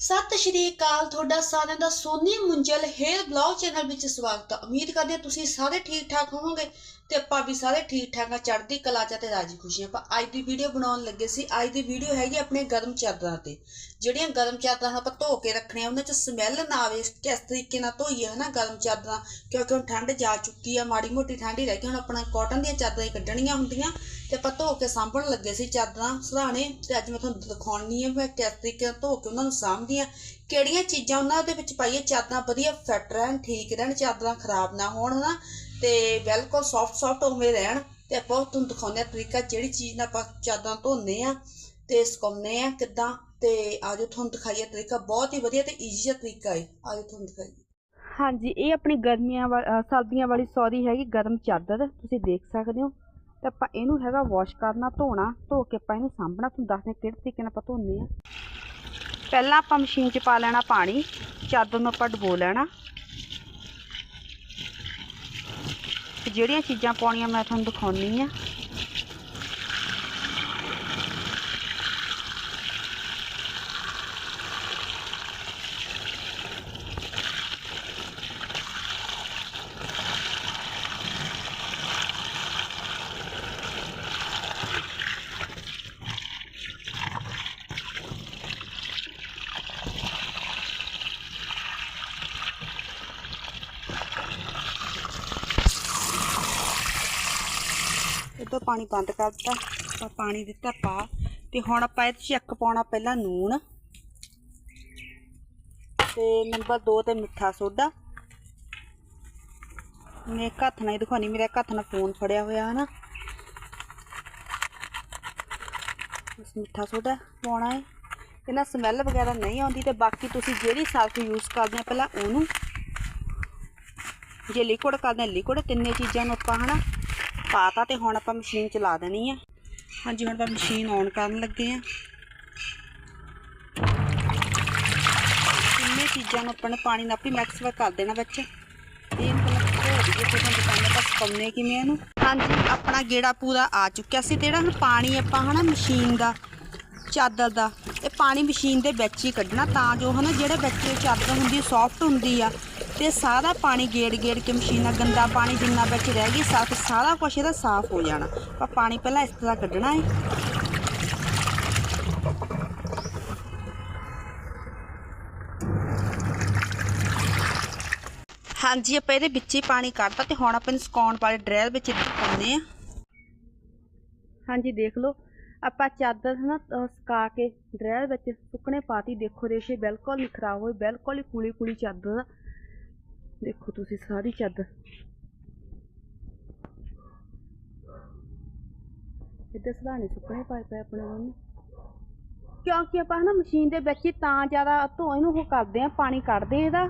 ਸਤਿ ਸ਼੍ਰੀ ਅਕਾਲ, ਤੁਹਾਡਾ ਸਾਰਿਆਂ ਦਾ Soni Munjal hair blog channel ਵਿੱਚ ਸਵਾਗਤ ਹੈ ਉਮੀਦ ਕਰਦੇ ਹਾਂ ਤੁਸੀਂ ਸਾਰੇ ਠੀਕ ਠਾਕ ਹੋਵੋਗੇ ਤੇ ਆਪਾਂ ਵੀ ਸਾਰੇ ਠੀਕ ਠਾਕ ਆ, ਚੜ੍ਹਦੀ ਕਲਾ ਚ ਤੇ ਰਾਜੀ ਖੁਸ਼ੀ ਆਪਾਂ ਅੱਜ ਦੀ ਵੀਡੀਓ ਬਣਾਉਣ ਲੱਗੇ ਸੀ। ਅੱਜ ਦੀ ਵੀਡੀਓ ਹੈਗੀ ਆਪਣੇ ਗਰਮ ਚਾਦਰਾਂ ਤੇ। ਜਿਹੜੀਆਂ ਗਰਮ ਚਾਦਰਾਂ ਆਪਾਂ ਧੋ ਕੇ ਰੱਖਣੀਆਂ, ਉਹਨਾਂ ਚ ਸਮੈਲ ਨਾ ਆਵੇ, ਕਿਸ ਤਰੀਕੇ ਨਾਲ ਧੋਈਏ, ਹਨਾ, ਗਰਮ ਚਾਦਰਾਂ, ਕਿਉਂਕਿ ਹੁਣ ਠੰਡ ਜਾ ਚੁੱਕੀ ਆ, ਮਾੜੀ ਮੋਟੀ ਠੰਡ ਹੀ ਰਹਿ ਗਈ, ਹੁਣ ਆਪਣਾ ਕਾਟਨ ਦੀਆਂ ਚਾਦਰਾਂ ਹੀ ਕੱਢਣੀਆਂ ਹੁੰਦੀਆਂ ਤੇ ਆਪਾਂ ਧੋ ਕੇ ਸਾਂਭਣ ਲੱਗੇ ਸੀ ਚਾਦਰਾਂ ਸਰਾਣੇ ਤੇ ਅੱਜ ਮੈਂ ਤੁਹਾਨੂੰ ਦਿਖਾਉਣੀ ਹੈ ਮੈਂ ਕਿਸ ਤਰੀਕੇ ਨਾਲ ਧੋ ਕੇ ਉਹਨਾਂ ਨੂੰ ਸਾਂਭ ਆ ਕਿਹੜੀਆਂ ਚੀਜ਼ਾਂ ਉਹਨਾਂ ਦੇ ਵਿੱਚ ਪਾਈਏ? ਚਾਦਰਾਂ ਵਧੀਆ ਫਿੱਟ ਰਹਿਣ, ਠੀਕ ਰਹਿਣ, ਚਾਦਰਾਂ ਖਰਾਬ ਨਾ ਹੋਣ, ਹਨਾ? ਤੇ ਬਿਲਕੁਲ ਸੌਫਟ ਸੌਫਟ ਉਵੇਂ ਰਹਿਣ। ਤੇ ਆਪਾਂ ਤੁਹਾਨੂੰ ਦਿਖਾਉਂਦੇ ਆ ਤਰੀਕਾ, ਜਿਹੜੀ ਚੀਜ਼ ਨਾਲ ਆਪਾਂ ਚਾਦਰਾਂ ਧੋਨੇ ਆ ਤੇ ਸੁਕਾਉਂਦੇ ਆ ਕਿੱਦਾਂ। ਤੇ ਆਜੋ ਤੁਹਾਨੂੰ ਦਿਖਾਈਏ ਤਰੀਕਾ, ਬਹੁਤ ਹੀ ਵਧੀਆ ਤੇ ਈਜ਼ੀ ਜਿਹਾ ਤਰੀਕਾ ਹੈ। ਆਜੋ ਤੁਹਾਨੂੰ ਦਿਖਾਈਏ। ਹਾਂਜੀ, ਇਹ ਆਪਣੀ ਗਰਮੀਆਂ ਸਰਦੀਆਂ ਵਾਲੀ ਸੌਰੀ ਹੈਗੀ ਗਰਮ ਚਾਦਰ, ਤੁਸੀਂ ਦੇਖ ਸਕਦੇ ਹੋ। ਤੇ ਆਪਾਂ ਇਹਨੂੰ ਹੈਗਾ ਵਾਸ਼ ਕਰਨਾ, ਧੋਣਾ, ਧੋ ਕੇ ਆਪਾਂ ਇਹਨੂੰ ਸਾਂਭਣਾ। ਤੁਹਾਨੂੰ ਦੱਸਦੇ ਕਿਹੜੇ ਤਰੀਕੇ ਨਾਲ ਆਪਾਂ ਧੋਨੇ ਆ ਪਹਿਲਾਂ ਆਪਾਂ ਮਸ਼ੀਨ 'ਚ ਪਾ ਲੈਣਾ ਪਾਣੀ ਚਾਦਰ ਨੂੰ ਆਪਾਂ ਡਬੋ ਲੈਣਾ। ਜਿਹੜੀਆਂ ਚੀਜ਼ਾਂ ਪਾਉਣੀਆਂ ਮੈਂ ਤੁਹਾਨੂੰ ਦਿਖਾਉਣੀ ਆ। ਤੋਂ ਪਾਣੀ ਬੰਦ ਕਰ ਦਿੱਤਾ, ਆਪਾਂ ਪਾਣੀ ਦਿੱਤਾ ਪਾ, ਤੇ ਹੁਣ ਆਪਾਂ ਇਹਦੇ 'ਚ ਇੱਕ ਪਾਉਣਾ ਪਹਿਲਾਂ ਨੂਣ, ਤੇ ਨੰਬਰ 2 ਤੇ ਮਿੱਠਾ ਸੋਡਾ। ਮੈਂ ਇੱਕ ਹੱਥ ਨਾਲ ਹੀ ਦਿਖਾਉਣੀ, ਮੇਰਾ ਇੱਕ ਹੱਥ ਨਾਲ ਫੋਨ ਫੜਿਆ ਹੋਇਆ ਹਨਾ। ਇਸ ਮਿੱਠਾ ਸੋਡਾ ਪਾਉਣਾ ਹੈ। ਇਹਨਾਂ ਸਮੈਲ ਵਗੈਰਾ ਨਹੀਂ ਆਉਂਦੀ ਤੇ ਬਾਕੀ ਤੁਸੀਂ ਜਿਹੜੀ ਸਰਫ ਯੂਜ਼ ਕਰਦੇ ਆ ਪਹਿਲਾਂ ਉਹਨੂੰ, ਜੇ ਲਿਕੁਇਡ ਕਰਦੇ ਆ ਲਿਕੁਇਡ ਤਿੰਨੇ ਚੀਜ਼ਾਂ ਨੂੰ ਆਪਾਂ ਹਨਾ ਪਾਤਾ ਤੇ ਹੁਣ ਆਪਾਂ ਮਸ਼ੀਨ ਚਲਾ ਦੇਣੀ ਆ। ਹਾਂਜੀ, ਹੁਣ ਆਪਾਂ ਮਸ਼ੀਨ ਔਨ ਕਰਨ ਲੱਗੇ ਆ। ਕਿੰਨੇ ਚੀਜ਼ਾਂ ਨੂੰ ਆਪਾਂ ਨੇ ਪਾਣੀ ਨਾਲ ਆਪੀ ਮਿਕਸ ਕਰ ਦੇਣਾ ਵਿੱਚ। ਤੇ ਇਹਨੂੰ ਪਹਿਲਾਂ ਧੋ ਦਈਏ ਕਿਵੇਂ ਇਹਨੂੰ। ਹਾਂਜੀ, ਆਪਣਾ ਗੇੜਾ ਪੂਰਾ ਆ ਚੁੱਕਿਆ ਸੀ ਜਿਹੜਾ ਹੁਣ ਪਾਣੀ ਆਪਾਂ ਹਨਾ ਮਸ਼ੀਨ ਦਾ, ਚਾਦਰ ਦਾ, ਇਹ ਪਾਣੀ ਮਸ਼ੀਨ ਦੇ ਵਿੱਚ ਹੀ ਕੱਢਣਾ ਤਾਂ ਜੋ ਹਨਾ ਜਿਹੜੇ ਵਿੱਚ ਚਾਦਰ ਹੁੰਦੀ ਸੌਫਟ ਹੁੰਦੀ ਆ ਤੇ ਸਾਰਾ ਪਾਣੀ ਗੇੜ ਗੇੜ ਕੇ ਮਸ਼ੀਨ ਨਾਲ ਗੰਦਾ ਪਾਣੀ ਜਿੰਨਾ ਵਿੱਚ ਰਹਿ ਗਈ ਸਾਫ਼ ਸਾਰਾ ਕੁਝ ਇਹਦਾ ਸਾਫ਼ ਹੋ ਜਾਣਾ। ਆਪਾਂ ਪਾਣੀ ਪਹਿਲਾਂ ਇਸ ਤਰ੍ਹਾਂ ਕੱਢਣਾ ਹੈ। ਹਾਂਜੀ, ਆਪਾਂ ਇਹਦੇ ਵਿੱਚ ਹੀ ਪਾਣੀ ਕੱਢਤਾ ਤੇ ਹੁਣ ਆਪਾਂ ਇਹਨੂੰ ਸੁਕਾਉਣ ਵਾਲੇ ਡਰੈਲ ਵਿੱਚ ਪਾਉਂਦੇ ਆ ਹਾਂਜੀ, ਦੇਖ ਲਓ। ਆਪਾਂ ਚਾਦਰ ਨਾ ਸੁਕਾ ਕੇ ਡਰੈਲ ਵਿੱਚ ਸੁੱਕਣੇ ਪਾਤੀ, ਦੇਖੋ ਰੇਸ਼ੇ ਬਿਲਕੁਲ ਨਹੀਂ ਖਰਾਬ ਹੋਏ, ਬਿਲਕੁਲ ਹੀ ਕੁਲੀ ਕੁਲੀ ਚਾਦਰ ਦੇਖੋ ਤੁਸੀਂ ਸਾਰੀ ਚਾਦਰ ਇੱਧਰ ਸਰਾਣੇ ਸੁੱਕਣੇ ਪਾਏ ਪਏ ਆਪਣੇ ਉਹਨੇ ਕਿਉਂਕਿ ਆਪਾਂ ਨਾ ਮਸ਼ੀਨ ਦੇ ਵਿੱਚ ਤਾਂ ਜ਼ਿਆਦਾ ਧੋ ਇਹਨੂੰ ਉਹ ਕਰਦੇ ਆ, ਪਾਣੀ ਕੱਢਦੇ ਇਹਦਾ।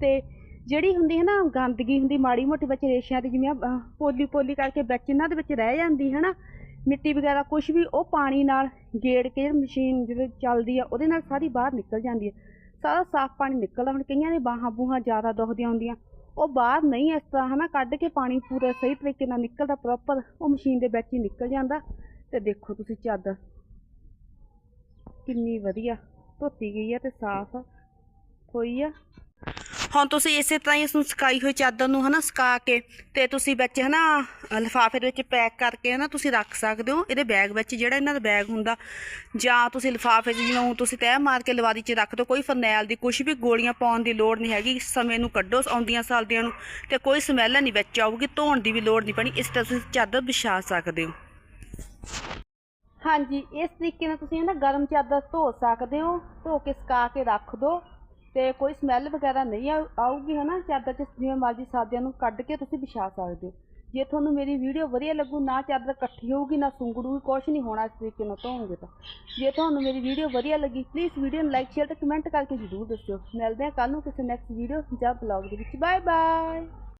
ਤੇ ਜਿਹੜੀ ਹੁੰਦੀ ਹੈ ਨਾ ਗੰਦਗੀ ਹੁੰਦੀ, ਮਾੜੀ ਮੋਟੀ ਵਿੱਚ ਰੇਸ਼ਿਆਂ ਦੀ ਜਿਵੇਂ ਪੋਲੀ ਪੋਲੀ ਕਰਕੇ ਵਿੱਚ ਇਹਨਾਂ ਦੇ ਵਿੱਚ ਰਹਿ ਜਾਂਦੀ ਹੈ ਨਾ ਮਿੱਟੀ ਵਗੈਰਾ ਕੁਝ ਵੀ ਉਹ ਪਾਣੀ ਨਾਲ ਗੇੜ ਕੇ ਮਸ਼ੀਨ ਜਦੋਂ ਚੱਲਦੀ ਆ, ਉਹਦੇ ਨਾਲ ਸਾਰੀ ਬਾਹਰ ਨਿਕਲ ਜਾਂਦੀ ਹੈ ਸਾਰਾ ਸਾਫ਼ ਪਾਣੀ ਨਿਕਲਦਾ ਹੁਣ ਕਈਆਂ ਦੇ ਬਾਹਾਂ ਬੂਹਾਂ ਜ਼ਿਆਦਾ ਦੁਖਦੀਆਂ ਹੁੰਦੀਆਂ। ਉਹ ਬਾਹਰ ਨਹੀਂ ਇਸ ਤਰ੍ਹਾਂ ਹਨਾ ਕੱਢ ਕੇ ਪਾਣੀ ਪੂਰਾ ਸਹੀ ਤਰੀਕੇ ਨਾਲ ਨਿਕਲਦਾ ਪ੍ਰੋਪਰ ਉਹ ਮਸ਼ੀਨ ਦੇ ਵਿੱਚ ਹੀ ਨਿਕਲ ਜਾਂਦਾ। ਤੇ ਦੇਖੋ ਤੁਸੀਂ ਚਾਦਰ ਕਿੰਨੀ ਵਧੀਆ ਧੋਤੀ ਗਈ ਆ ਤੇ ਸਾਫ਼ ਹੋਈ ਆ। ਹੁਣ ਤੁਸੀਂ ਇਸੇ ਤਰ੍ਹਾਂ ਹੀ ਇਸ ਨੂੰ ਸੁਕਾਈ ਹੋਈ ਚਾਦਰ ਨੂੰ ਹਨਾ ਸੁਕਾ ਕੇ ਤੇ ਤੁਸੀਂ ਵਿੱਚ ਹਨਾ ਲਿਫਾਫੇ ਦੇ ਵਿੱਚ ਪੈਕ ਕਰਕੇ ਹਨਾ ਤੁਸੀਂ ਰੱਖ ਸਕਦੇ ਹੋ। ਇਹਦੇ ਬੈਗ ਵਿੱਚ ਜਿਹੜਾ ਇਹਨਾਂ ਦਾ ਬੈਗ ਹੁੰਦਾ, ਜਾਂ ਤੁਸੀਂ ਲਿਫਾਫੇ 'ਚ ਜਿਵੇਂ ਤੁਸੀਂ ਤੈਅ ਮਾਰ ਕੇ ਲਵਾਰੀ 'ਚ ਰੱਖ ਦਿਓ ਕੋਈ ਫਰਨੈਲ ਦੀ ਕੁਝ ਵੀ ਗੋਲੀਆਂ ਪਾਉਣ ਦੀ ਲੋੜ ਨਹੀਂ ਹੈਗੀ, ਸਮੇਂ ਨੂੰ ਕੱਢੋ ਆਉਂਦੀਆਂ ਸਰਦੀਆਂ ਨੂੰ ਤੇ ਕੋਈ ਸਮੈਲ ਨਹੀਂ ਵਿੱਚ ਆਊਗੀ, ਧੋਣ ਦੀ ਵੀ ਲੋੜ ਨਹੀਂ ਪੈਣੀ, ਇਸ ਤਰ੍ਹਾਂ ਤੁਸੀਂ ਚਾਦਰ ਵਿਛਾ ਸਕਦੇ ਹੋ। ਹਾਂਜੀ, ਇਸ ਤਰੀਕੇ ਨਾਲ ਤੁਸੀਂ ਨਾ ਗਰਮ ਚਾਦਰ ਧੋ ਸਕਦੇ ਹੋ, ਧੋ ਕੇ ਸੁਕਾ ਕੇ ਰੱਖ ਦਿਓ ਤੇ ਕੋਈ ਸਮੈਲ ਵਗੈਰਾ ਨਹੀਂ ਆਊ- ਆਊਗੀ ਹਨਾ ਚਾਦਰ 'ਚ ਜਿਵੇਂ ਮਰਜ਼ੀ ਸਾਦਿਆਂ ਨੂੰ ਕੱਢ ਕੇ ਤੁਸੀਂ ਵਿਛਾ ਸਕਦੇ ਹੋ। ਜੇ ਤੁਹਾਨੂੰ ਮੇਰੀ ਵੀਡੀਓ ਵਧੀਆ ਲੱਗੂ, ਨਾ ਚਾਦਰ ਇਕੱਠੀ ਹੋਊਗੀ, ਨਾ ਸੁੰਗੜੂਗੀ ਕੁਛ ਨਹੀਂ ਹੋਣਾ ਇਸ ਤਰੀਕੇ ਨਾਲ ਧੋਓਗੇ ਤਾਂ। ਜੇ ਤੁਹਾਨੂੰ ਮੇਰੀ ਵੀਡੀਓ ਵਧੀਆ ਲੱਗੀ ਪਲੀਜ਼ ਵੀਡੀਓ ਨੂੰ ਲਾਈਕ ਸ਼ੇਅਰ ਤੇ ਕਮੈਂਟ ਕਰਕੇ ਜ਼ਰੂਰ ਦੱਸਿਓ। ਮਿਲਦੇ ਹਾਂ ਕੱਲ ਨੂੰ ਕਿਸੇ ਨੈਕਸਟ ਵੀਡੀਓ ਜਾਂ ਬਲੌਗ ਦੇ ਵਿੱਚ। Bye bye